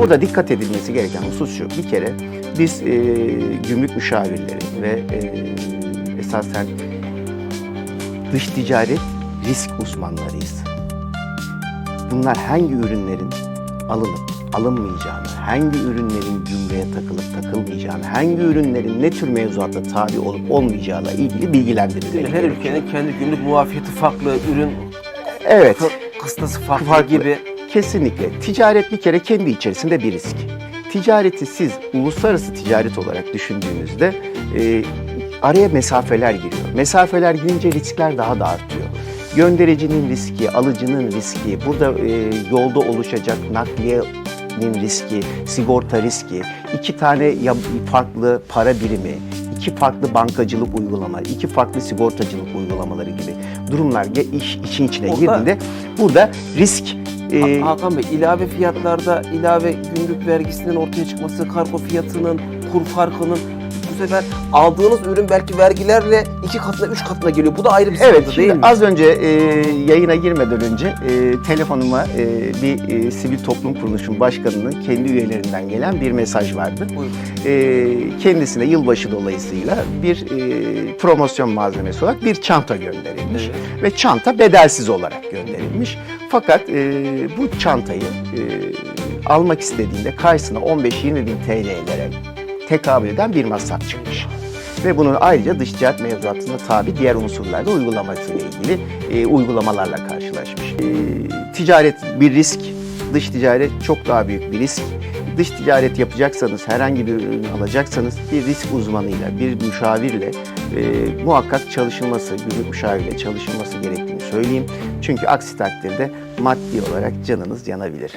Burada dikkat edilmesi gereken husus şu. Bir kere biz e, gümrük müşavirleri ve e, esasen dış ticaret risk uzmanlarıyız. Bunlar hangi ürünlerin alınıp alınmayacağını, hangi ürünlerin gümrüğe takılıp takılmayacağını, hangi ürünlerin ne tür mevzuata tabi olup olmayacağıyla ilgili bilgilendirmeleri Her ülkenin kendi gümrük muafiyeti farklı, ürün Evet. kı- kıstası farklı, Farklı. gibi. Kesinlikle. Ticaret bir kere kendi içerisinde bir risk. Ticareti siz uluslararası ticaret olarak düşündüğünüzde e, araya mesafeler giriyor. Mesafeler girince riskler daha da artıyor. Göndericinin riski, alıcının riski, burada e, yolda oluşacak nakliyenin riski, sigorta riski, iki tane farklı para birimi, iki farklı bankacılık uygulamaları, iki farklı sigortacılık uygulamaları gibi durumlar iş, işin içine Orada- girdiğinde burada risk e, Ha- Hakan Bey, ilave fiyatlarda ilave gümrük vergisinin ortaya çıkması, kargo fiyatının, kur farkının sefer aldığınız ürün belki vergilerle iki katına, üç katına geliyor. Bu da ayrı bir sıkıntı Evet, değil mi? az önce e, yayına girmeden önce e, telefonuma e, bir e, sivil toplum kuruluşun başkanının kendi üyelerinden gelen bir mesaj vardı. Buyurun. E, kendisine yılbaşı dolayısıyla bir e, promosyon malzemesi olarak bir çanta gönderilmiş Evet. ve çanta bedelsiz olarak gönderilmiş. Fakat e, bu çantayı e, almak istediğinde karşısına 15-20 bin TL'lere tekabül eden bir masraf çıkmış. Ve bunun ayrıca dış ticaret mevzuatına tabi diğer unsurlarda uygulamasıyla ilgili e, uygulamalarla karşılaşmış. E, ticaret bir risk, dış ticaret çok daha büyük bir risk. Dış ticaret yapacaksanız, herhangi bir ürün alacaksanız bir risk uzmanıyla, bir müşavirle e, muhakkak çalışılması, gümrük müşavirle çalışılması gerektiğini söyleyeyim. Çünkü aksi takdirde maddi olarak canınız yanabilir.